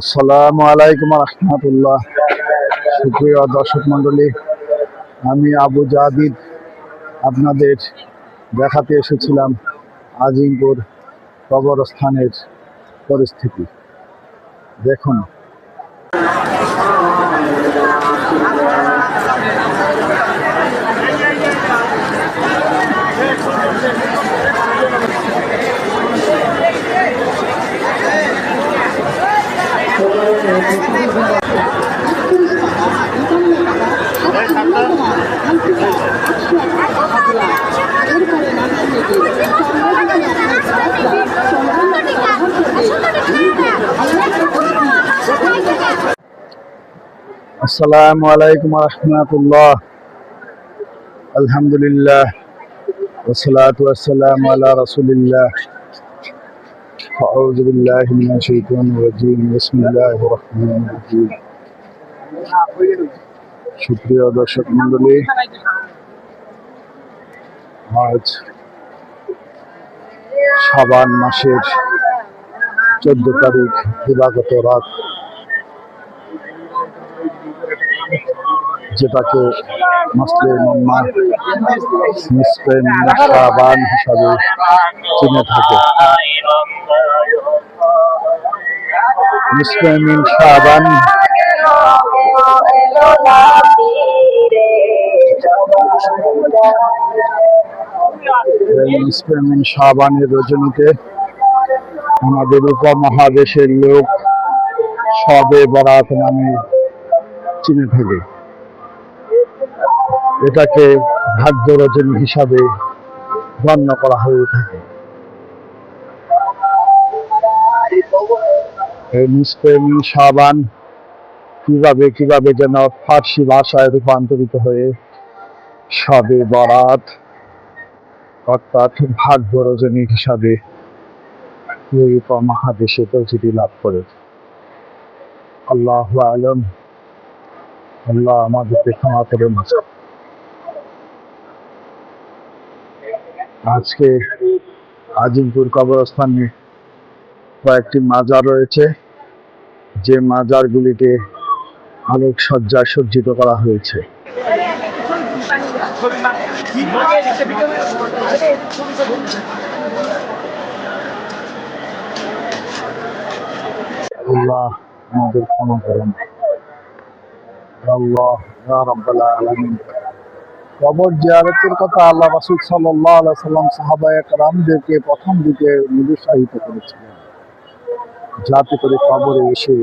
আসসালামু আলাইকুম রহমতুল্লাহ। সুপ্রিয় দর্শক মণ্ডলী, আমি আবু জাহিদ আপনাদের দেখাতে এসেছিলাম আজিমপুর কবরস্থানের পরিস্থিতি। দেখুন। السلام عليكم ورحمة الله. الحمد لله والصلاة والسلام على رسول الله. أعوذ بالله من الشيطان الرجيم بسم الله الرحمن الرحيم সুপ্রিয় দর্শক মন্ডলী আজ সাবান মাসের চোদ্দ তারিখ দিবাগত রাত যেটাকে মুসলিম উম্মাহ মুসলিম শাবান হিসাবে চিনে থাকে মুসলিম শাবান। এই মুসলিম শাবানের রজনীতে আমাদের উপমহাদেশের লোক সবে বরাত নামে চিনে থাকে। এটাকে ভাগ্য রজনী হিসাবে গণ্য করা হয়ে থাকে। মুসলিম সাবান কীভাবে কীভাবে যেন ফার্সি ভাষায় রূপান্তরিত হয়ে সবে বরাত, অর্থাৎ ভাগ্য রজনী হিসাবে এই উপমহাদেশে পরিচিতি লাভ করে। আল্লাহ আলম, আল্লাহ আমাদেরকে ক্ষমা করুন। আজকে আজিমপুর কবরস্থানে কয়েকটি মাজার রয়েছে, যে মাজারগুলিকে আলোক সজ্জায় সজ্জিত করা হয়েছে। আল্লাহ আমাদের কথা আল্লাহ সাল্লাম সাহাবায়ে কেরামদেরকে প্রথম দিকে নিরুৎসাহিত করেছিলেন। যাতে করে কবরে এসে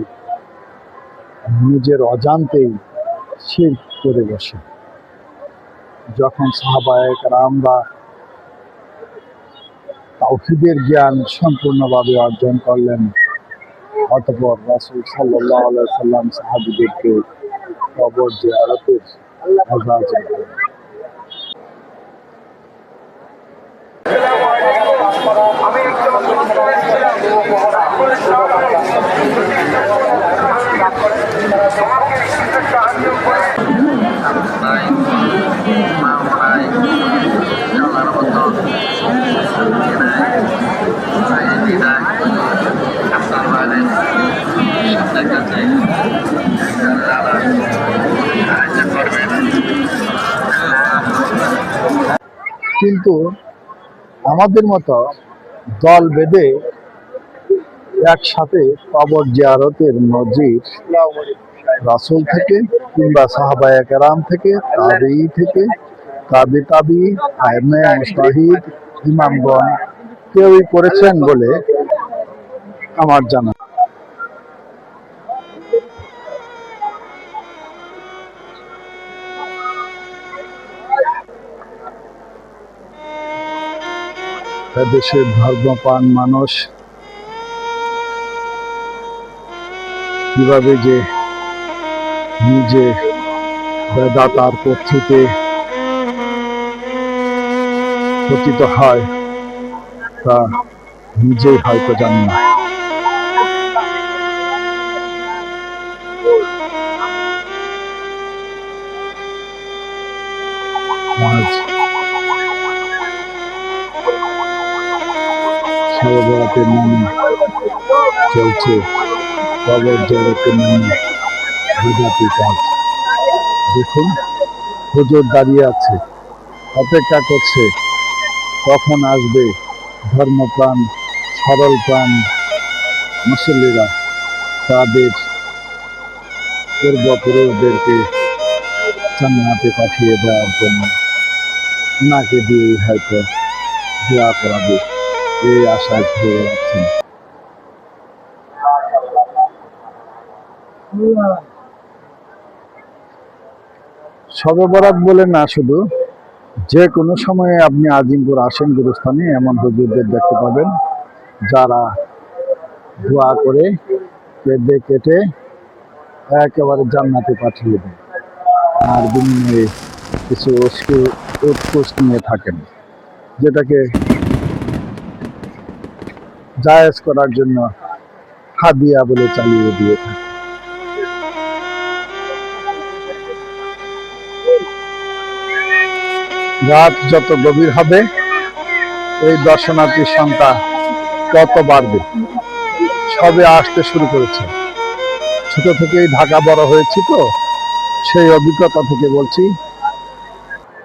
নিজের অজান্তেই শিরক করে বসে। যখন সাহাবায়ে কেরামরা তাওহীদের জ্ঞান সম্পূর্ণভাবে অর্জন করলেন, অতঃপর রাসূল আলাইহি সাল্লাম সাহাবীদেরকে কবর জিয়ারতের আজাদ কিন্তু আমাদের মতো দল বেঁধে একসাথে কবর জিয়ারতের মসজিদ রাসুল থেকে কিংবা সাহাবায়া কেরাম থেকে তাবি থেকে, তাবি তাবি, আইমে মুস্তাহিদ, ইমামগণ কেউই করেছেন বলে আমার জানা। দেশের ধর্মপান মানুষ কীভাবে যে নিজে বেদাতার পথিতে পতিত হয়, তা নিজেই হয়তো জানি না। আজ সর্বরাতের চলছে। কবর বিজাতি কাজ দেখুন, হুজুর দাঁড়িয়ে আছে, অপেক্ষা করছে। কখন আসবে ধর্মপ্রাণ, সরল প্রাণ মুসল্লিরা? তাদের পূর্বপুরুষদেরকে জান্নাতে পাঠিয়ে দেওয়ার জন্য ওনাকে দিয়ে হয়তো দোয়া করাবে, এই আশায় ঘুরে বেড়াচ্ছেন সবে বরাত বলে না, শুধু যে কোনো সময়ে আপনি আজিমপুর আসেন গুরুস্থানে, এমন হুজুরদের দেখতে পাবেন যারা দোয়া করে কেটে কেটে একেবারে জান্নাতে পাঠিয়ে দেয় আর বিনিময়ে কিছু উৎকুচ নিয়ে থাকেন, যেটাকে জায়েজ করার জন্য হাদিয়া বলে চালিয়ে দিয়ে থাকে রাত যত গভীর হবে, এই দর্শনার্থীর সংখ্যা তত বাড়বে। সবে আসতে শুরু করেছে। ছোট থেকেই ঢাকা বড় হয়েছি তো, সেই অভিজ্ঞতা থেকে বলছি,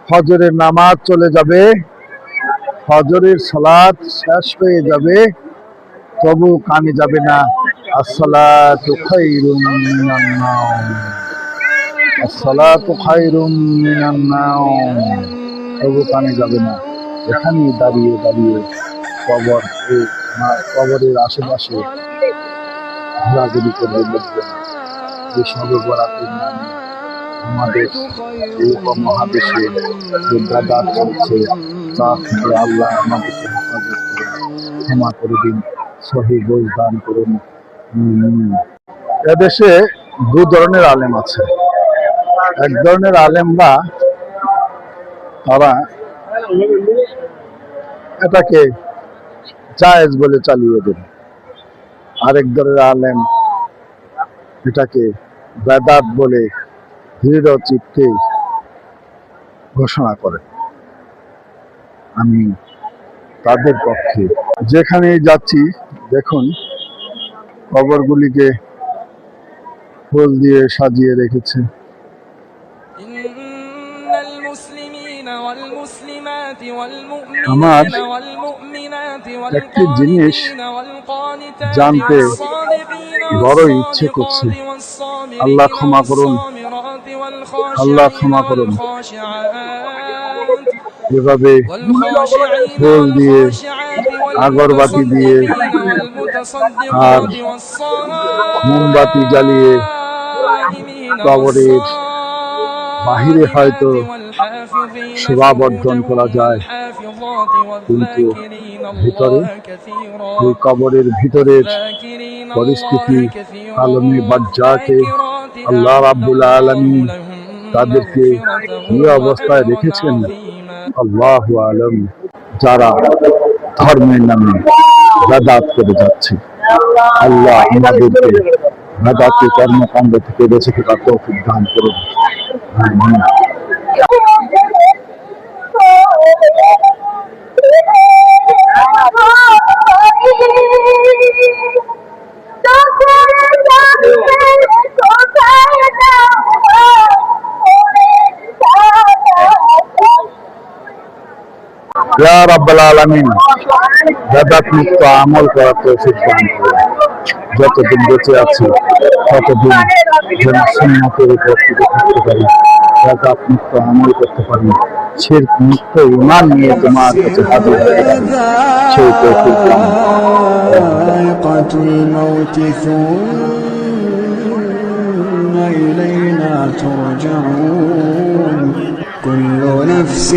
ফজরের নামাজ চলে যাবে, ফজরের সালাত শেষ হয়ে যাবে, তবু কানে যাবে না, আসসালাতু খায়রুম তবু কানে যাবে না। এখানে দাঁড়িয়ে দাঁড়িয়ে কবর কবরের আশেপাশে ঘোরাঘুরি করবে লোকজন যে সবে বরাতের নামে আমাদের এই উপমহাদেশে যে দাদা চলছে। তা থেকে আল্লাহ আমাদেরকে হেফাজত করুন। ক্ষমা করে দিন। সহি বোঝ দান করুন। এদেশে দু ধরনের আলেম আছে। এক ধরনের আলেম আলেমরা তারা এটাকে জায়েজ বলে চালিয়ে দেন আরেক দলের আলেম এটাকে বেদাত বলে দৃঢ় চিত্তে ঘোষণা করে। আমি তাদের পক্ষে যেখানে যাচ্ছি, দেখুন, কবরগুলিকে ফুল দিয়ে সাজিয়ে রেখেছে। আমার একটি জিনিস জানতে বড় ইচ্ছে করছে। আল্লাহ ক্ষমা করুন। আল্লাহ ক্ষমা করুন। এভাবে ফুল দিয়ে আগরবাতি দিয়ে আর মোমবাতি জ্বালিয়ে কবরের বাহিরে হয়তো শোভা বর্ধন করা যায়। কিন্তু ভিতরে, এই কবরের ভিতরের পরিস্থিতি আলমী বাজ্জাকে আল্লাহ রাব্বুল আলামিন তাদেরকে এই অবস্থায় রেখেছেন। আল্লাহ আলম, যারা ধর্মের নামে বেদাত করে যাচ্ছে। আল্লাহ আমাদেরকে বেদাতি কর্মকাণ্ড থেকে বেঁচে থাকার তৌফিক দান করুন। ইয়া রাব্বাল আলামিন বেদাত মুক্ত আমল করার তৌফিক দান করুন যতদিন বেঁচে আছি ততদিন যেন সুন্নতের উপর টিকে থাকতে পারি বেদাত মুক্ত আমল করতে পারি শিরক মুক্ত ইমান নিয়ে তোমার কাছে হাজির হতে পারি সেই তৌফিক দান করুন। ذائقة الموت ثم إلينا ترجعون كل نفس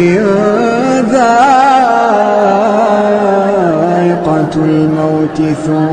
ذائقة الموت ثم